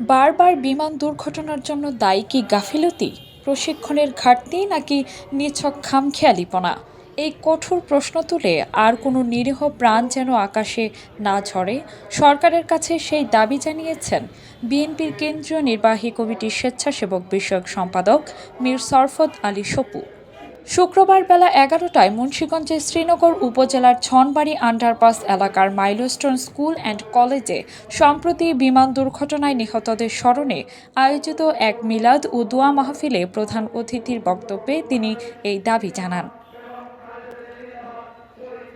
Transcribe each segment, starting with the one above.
বারবার বিমান দুর্ঘটনার জন্য দায়ী কি গাফিলতি? প্রশিক্ষণের ঘাটতি নাকি নিছক খামখেয়ালিপনা? এই কঠোর প্রশ্ন তুলে আর কোনো নিরীহ প্রাণ যেন আকাশে না ঝরে? সরকারের কাছে সেই দাবি জানিয়েছেন বিএনপির কেন্দ্রীয় নির্বাহী কমিটির স্বেচ্ছাসেবক বিষয়ক সম্পাদক মীর সরফত আলী সপু। শুক্রবার বেলা এগারোটায় মুন্সীগঞ্জের শ্রীনগর উপজেলার ছনবাড়ি আন্ডারপাস এলাকার মাইলস্টোন স্কুল অ্যান্ড কলেজে সম্প্রতি বিমান দুর্ঘটনায় নিহতদের স্মরণে আয়োজিত এক মিলাদ ও দোয়া মাহফিলে প্রধান অতিথির বক্তব্যে তিনি এই দাবি জানান।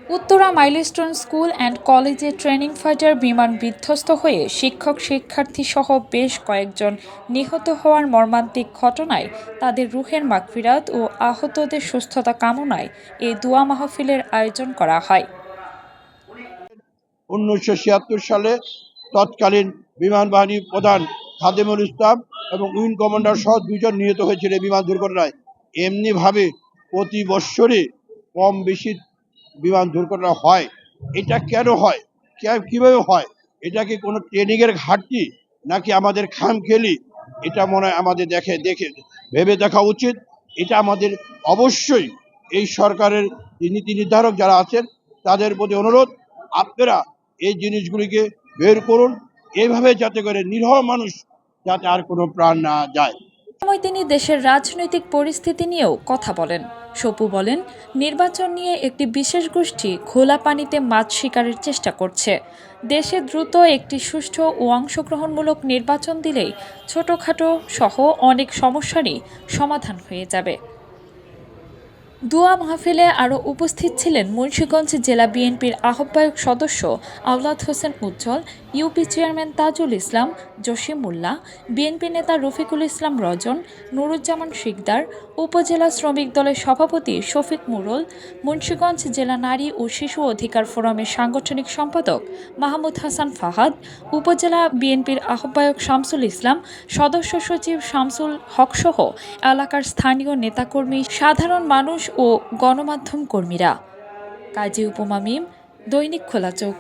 উত্তরা মাইলস্টোন স্কুল অ্যান্ড কলেজে ট্রেনিং ফাইটার বিমান বিধ্বস্ত হয়ে শিক্ষক শিক্ষার্থী সহ বেশ কয়েকজন নিহত হওয়ার মর্মান্তিক ঘটনায় তাদের রুহের মাগফিরাত ও আহতদের সুস্থতা কামনায় এই দোয়া মাহফিলের আয়োজন করা হয়। উনিশশো ছিয়াত্তর সালে তৎকালীন বিমান বাহিনী প্রধান খাদেমুল ইসলাম এবং উইং কমান্ডার সহ দুজন নিহত হয়েছিল বিমান দুর্ঘটনায়। এমনিভাবে প্রতি বৎসরে কম বেশি বিমান দুর্ঘটনা হয়, এটা কেন হয়? কীভাবে হয়? এটা কি কোনো ট্রেনিংয়ের ঘাটতি নাকি আমাদের খামখেলি এটা মনে হয় আমাদের দেখে দেখে, ভেবে দেখা উচিত। এটা আমাদের অবশ্যই এই সরকারের নীতি নির্ধারক যারা আছেন, তাদের প্রতি অনুরোধ, আপনারা এই জিনিসগুলিকে বের করুন। এইভাবে যাতে করে নিরহ মানুষ যাতে আর কোনো প্রাণ না যায়। সময় তিনি দেশের রাজনৈতিক পরিস্থিতি নিয়েও কথা বলেন। সপু বলেন, নির্বাচন নিয়ে একটি বিশেষ গোষ্ঠী খোলা পানিতে মাছ শিকারের চেষ্টা করছে। দেশে দ্রুত একটি সুষ্ঠু ও অংশগ্রহণমূলক নির্বাচন দিলেই ছোটোখাটো সহ অনেক সমস্যারই সমাধান হয়ে যাবে। দোয়া মাহফিলে আরও উপস্থিত ছিলেন মুন্সীগঞ্জ জেলা বিএনপির আহ্বায়ক সদস্য Awlad Hossain Ujjal, UP chairman Tajul Islam Jasimullah BNP নেতা রফিকুল ইসলাম রজন, নুরুজ্জামান শিকদার, উপজেলা শ্রমিক দলের সভাপতি শফিক মুরল, মুন্সীগঞ্জ জেলা নারী ও শিশু অধিকার ফোরামের সাংগঠনিক সম্পাদক মাহমুদ হাসান ফাহাদ, উপজেলা বিএনপির আহ্বায়ক শামসুল ইসলাম, সদস্য সচিব শামসুল হকসহ এলাকার স্থানীয় নেতাকর্মী, সাধারণ মানুষ ও গণমাধ্যম কর্মীরা। কাজী উপমা মিম দৈনিক খোলা চোখ।